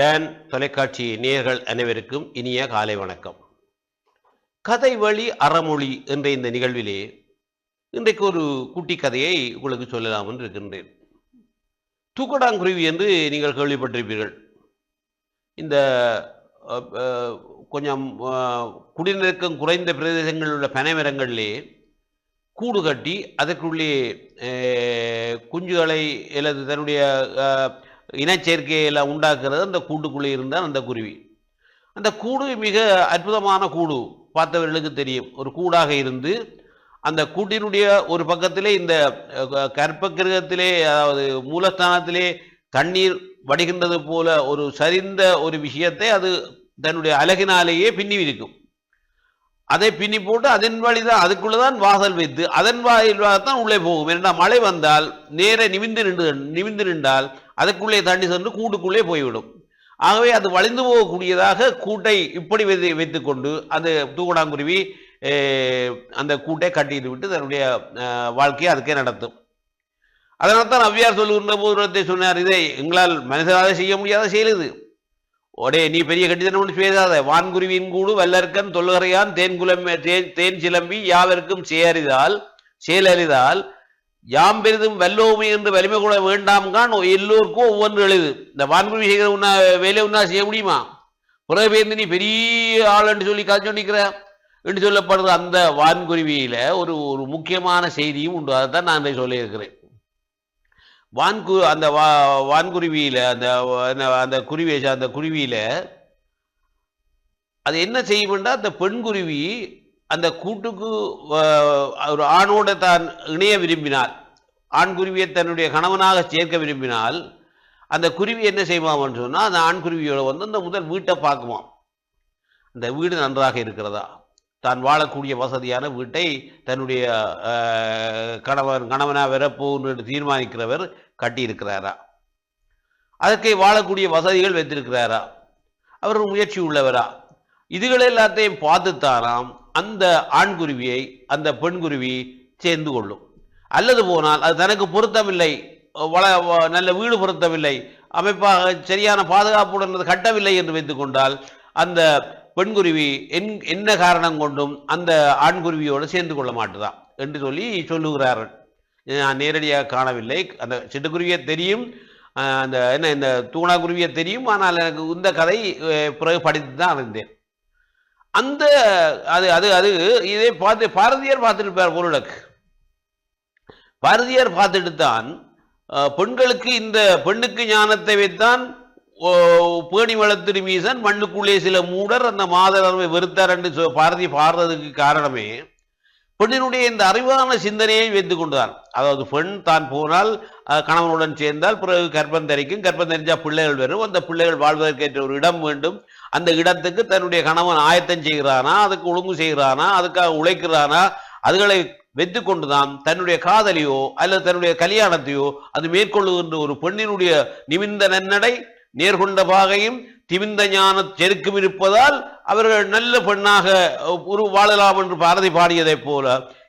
Tan தொலைக்காட்சி நேயர்கள் அனைவருக்கும் இனிய காலை வணக்கம். கதை வழி அறமொழி என்ற இந்த நிகழ்விலே இன்றைக்கு ஒரு குட்டி கதையை உங்களுக்கு சொல்லலாம் என்று இருக்கின்றேன். தூக்கடாங்குருவி என்று நீங்கள் கேள்விப்பட்டிருப்பீர்கள். இந்த கொஞ்சம் அஹ், குடிநெருக்கம் குறைந்த பிரதேசங்களில் உள்ள பனைமரங்களிலே கூடு கட்டி அதற்குள்ளே குஞ்சுகளை அல்லது தன்னுடைய இனச்சேர்க்கையில் இனச்சேர்க்கையெல்லாம் உண்டாக்குறது அந்த கூட்டுக்குள்ளே இருந்தால் அந்த குருவி. அந்த கூடு மிக அற்புதமான கூடு பார்த்தவர்களுக்கு தெரியும். ஒரு கூடாக இருந்து அந்த கூட்டினுடைய ஒரு பக்கத்திலே இந்த அஹ், கற்பக்கிரகத்திலே அதாவது மூலஸ்தானத்திலே தண்ணீர் வடிகின்றது போல ஒரு சரிந்த ஒரு விஷயத்தை அது தன்னுடைய அழகினாலேயே பின்னி இருக்கும் அதை பின்னி போட்டு அதன் வழிதான் அதுக்குள்ளதான் வாசல் வைத்து அதன் வாயிலாகத்தான் உள்ளே போகும். ஏன்னா மழை வந்தால் நேர நிமிந்து நின்று நிமிந்து நின்றால் அதுக்குள்ளே தண்ணி சென்று கூட்டுக்குள்ளே போய்விடும். ஆகவே அது வளைந்து போகக்கூடியதாக கூட்டை இப்படி வைத்து வைத்துக்கொண்டு அந்த தூக்கணாங்குருவி அந்த கூட்டை கட்டிட்டு விட்டு தன்னுடைய வாழ்க்கையை அதுக்கே நடத்தும். அதனால் தான் அவ்வியார் சொல்லுகின்ற போது சொன்னார் இதை எங்களால் மனிதராக செய்ய முடியாத செயல் இது. ஒடே நீ பெரிய கட்டிதனம் ஒன்று பேசாத வான்குருவியின் கூடு வல்லற்கன் தொல்லுகரையான் தேன் குலம் தேன் தேன் சிலம்பி யாவருக்கும் சேரிதால் செயலறிதால் யாம் பெரிதும் வல்லோமை என்று வலிமை கூட வேண்டாம்கான் எல்லோருக்கும் ஒவ்வொன்று எழுது. இந்த வான்குருவி செய்கிற உன்னா வேலை உன்னா செய்ய முடியுமா? பிறகு பேருந்து நீ பெரிய ஆள் என்று சொல்லி காய்ச்சி நிற்கிற என்று சொல்லப்படுற அந்த வான்குருவியில ஒரு ஒரு முக்கியமான செய்தியும் உண்டு. அதை தான் நான் சொல்லியிருக்கிறேன். வான்கு அந்த வா வான்குருவியில அந்த என்ன- அந்த குருவியை அந்த குருவியில அது என்ன செய்யும்னா அந்த பெண்குருவி அந்த கூட்டுக்கு ஒரு ஆணோட தான் இணைய விரும்பினால் ஆண் குருவியை தன்னுடைய கணவனாக சேர்க்க விரும்பினால் அந்த குருவி என்ன செய்வான்னு சொன்னால் அந்த ஆண் குருவியோட வந்து அந்த முதல் வீட்டை பார்க்குமாம் அந்த வீடு நன்றாக இருக்கிறதா? தான் வாழக்கூடிய வசதியான வீட்டை தன்னுடைய கணவன் கணவனா வரப்போன்னு தீர்மானிக்கிறவர் கட்டியிருக்கிறாரா? அதற்கே வாழக்கூடிய வசதிகள் வைத்திருக்கிறாரா? அவர் முயற்சி உள்ளவரா? இதுகள் எல்லாத்தையும் பார்த்துத்தானாம் அந்த ஆண்குருவியை அந்த பெண்குருவி சேர்ந்து கொள்ளும். அல்லது போனால் அது தனக்கு பொருத்தமில்லை வள நல்ல வீடு பொருத்தமில்லை அமைப்பாக சரியான பாதுகாப்புடன் கட்டவில்லை என்று வைத்துக் கொண்டால் அந்த பெண்குருவி என் என்ன காரணம் கொண்டும் அந்த ஆண்குருவியோடு சேர்ந்து கொள்ள மாட்டுதான் என்று சொல்லி சொல்லுகிறார்கள். நான் நேரடியாக காணவில்லை. அந்த சிட்டுக்குருவியை தெரியும். அந்த என்ன இந்த தூணாக்குருவியை தெரியும். ஆனால் எனக்கு இந்த கதை பிறகு படித்து தான் அறிந்தேன். அந்த அது அது அது இதை பார்த்து பாரதியார் பார்த்துருப்பார் பொருளுக்கு பாரதியார் பார்த்துட்டு தான் பெண்களுக்கு இந்த பெண்ணுக்கு ஞானத்தை வைத்தான் ஓ, பேணி வளர்த்திரு மீசன் மண்ணுக்குள்ளே சில மூடர் அந்த மாதரவை வெறுத்தார் என்று பாரதி பாடுறதுக்கு காரணமே பெண்ணினுடைய இந்த அறிவான சிந்தனையை வைத்து கொண்டுதான். அதாவது பெண் தான் போனால் கணவனுடன் சேர்ந்தால் பிறகு கர்ப்பம் தரிக்கும். கர்ப்பம் தெரிஞ்சா பிள்ளைகள் வரும் அந்த பிள்ளைகள் வாழ்வதற்கேற்ற ஒரு இடம் வேண்டும். அந்த இடத்துக்கு தன்னுடைய கணவன் ஆயத்தம் செய்கிறானா அதுக்கு ஒழுங்கு செய்கிறானா அதுக்காக உழைக்கிறானா அதுகளை வைத்துக் கொண்டுதான் தன்னுடைய காதலியோ அல்லது தன்னுடைய கல்யாணத்தையோ அது மேற்கொள்ளுகின்ற ஒரு பெண்ணினுடைய நிமிந்த நன்னடை நேர்கொண்ட பாகையும் திமிந்த ஞான செருக்கும் இருப்பதால் அவர்கள் நல்ல பெண்ணாக உரு வாழலாம் என்று பாரதி பாடியதைப் போல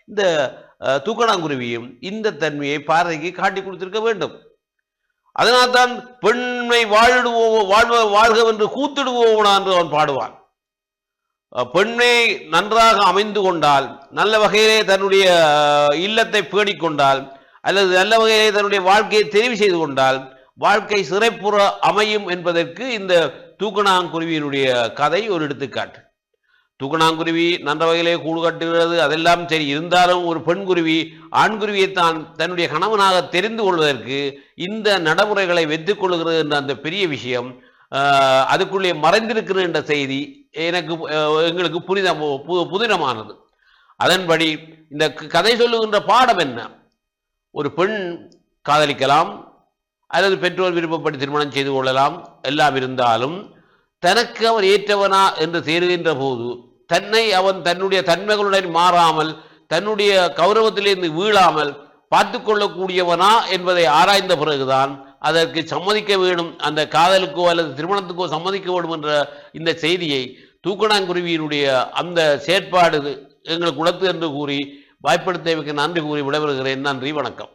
இந்த அஹ், தூக்கணாங்குருவியும் இந்த தன்மையை பாரதிக்கு காட்டி கொடுத்திருக்க வேண்டும். அதனால்தான் பெண்மை வாழிடுவோ வாழ்வ வாழ்கவென்று கூத்திடுவோனா என்று அவன் பாடுவான். பெண்மை பெண்ணை நன்றாக அமைந்து கொண்டால் நல்ல வகையிலே தன்னுடைய இல்லத்தை பேணிக்கொண்டால் அல்லது நல்ல வகையிலே தன்னுடைய வாழ்க்கையை தெரிவு செய்து கொண்டால் வாழ்க்கை சிறைப்புற அமையும் என்பதற்கு இந்த தூக்கணாங்குருவியினுடைய கதை ஒரு எடுத்துக்காட்டு. தூக்கணாங்குருவி நன்ற வகையிலே கூடு கட்டுகிறது அதெல்லாம் சரி. இருந்தாலும் ஒரு பெண் குருவி ஆண்குருவியை தான் தன்னுடைய கணவனாக தெரிந்து கொள்வதற்கு இந்த நடைமுறைகளை வெற்றி கொள்கிறது என்ற அந்த பெரிய விஷயம் அதுக்குள்ளே மறைந்திருக்கிறது என்ற செய்தி எனக்கு எங்களுக்கு புனித பு- புதினமானது. அதன்படி இந்த க- கதை சொல்லுகின்ற பாடம் என்ன? ஒரு பெண் காதலிக்கலாம் அல்லது பெற்றோர் விருப்பப்படி திருமணம் செய்து கொள்ளலாம். எல்லாம் இருந்தாலும் தனக்கு அவன் ஏற்றவனா என்று தேறுகின்ற போது தன்னை அவன் தன்னுடைய தன்மைகளுடன் மாறாமல் தன்னுடைய கௌரவத்திலிருந்து வீழாமல் பார்த்து கொள்ளக்கூடியவனா என்பதை ஆராய்ந்த பிறகுதான் அதற்கு சம்மதிக்க வேண்டும். அந்த காதலுக்கோ அல்லது திருமணத்துக்கோ சம்மதிக்க வேண்டும் என்ற இந்த செய்தியை தூக்கணாங்குருவியினுடைய அந்த செயற்பாடு எங்களுக்கு உணர்த்து என்று கூறி வாய்ப்படுத்தியமைக்கு நன்றி கூறி விடைபெறுகிறேன். நன்றி வணக்கம்.